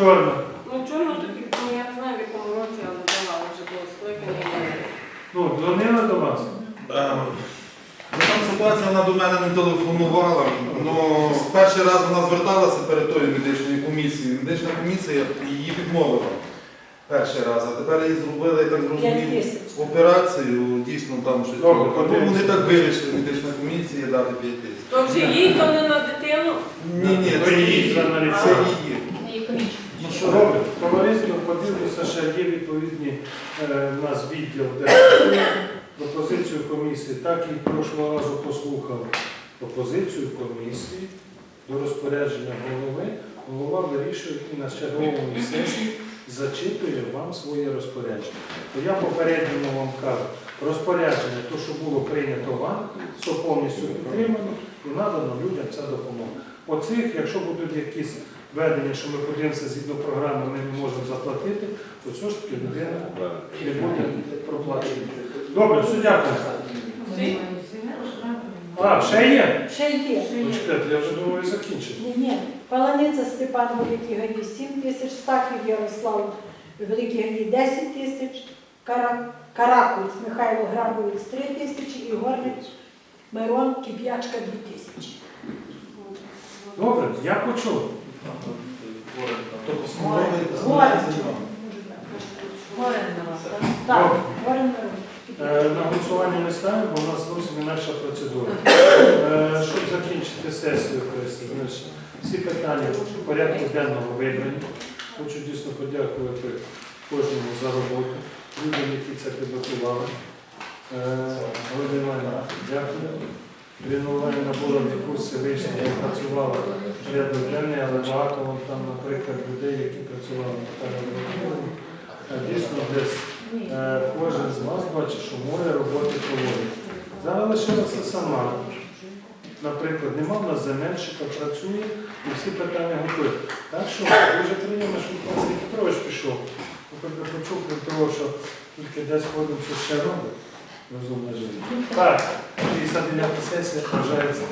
чорна. Ну чорно тоді, ну я не знаю в якому році, але давала вже було скликання. Ну, дзвонила до вас. Е, Ну, там ситуація, вона до мене не телефонувала. Ну, перший раз вона зверталася перед тою медичною комісією. Медична комісія її відмовила перший раз, а тепер її зробили, я так П'ять зрозумів, операцію, дійсно там щось. Добре, Тому вони так вирішили, медична комісія дати 5 тисяч. То вже їй, то не на дитину. Ні, ні, це її. Це. Що робить? Товариство подивлюся, що є відповідні е, у нас відділ, де пропозицію комісії, так і прошлого разу послухав пропозицію комісії до розпорядження голови. Голова вирішує і на черговому сесії зачитує вам своє розпорядження. То я попередньо вам кажу, розпорядження, то, що було прийнято вам, все повністю підтримано і надано людям ця допомога. Оцих, якщо будуть якісь введення, що ми подивимося згідно програми, ми не можемо заплатити, то все ж таки людина не буде проплачувати. Добре, все дякую. Всі? А, ще є? Ще є. Почекайте, я вже думаю закінчив. Ні, ні. Паланиця Степан Великий Гаї 7 тисяч, Стахів Ярослав Великий Гаї 10 тисяч, Кара... Каракуль Михайло Грабовець 3 тисячі і Горник Мирон Кип'ячка 2 тисячі. Добре, я почув. Е, На голосування не ставимо, бо у нас зовсім інакша процедура. Е, Щоб закінчити сесію, всі питання в порядку денного вибрані. Хочу дійсно подякувати кожному за роботу, людям, які це підготували. Е, дякую. Ірина Іванівна була в курсі вийшла, я працювала порядок денний, але багато там, наприклад, людей, які працювали на певному Дійсно, десь Е, Кожен з вас бачить, що море роботи проводить. Зараз лишилася сама. Наприклад, нема в нас земельщика, працює і всі питання готує. Так що дуже приємно, що Микола Петрович пішов. Почув того, що тільки десь ходимо, що ще робить. Розумна життя. Так, 59 сесія вважається.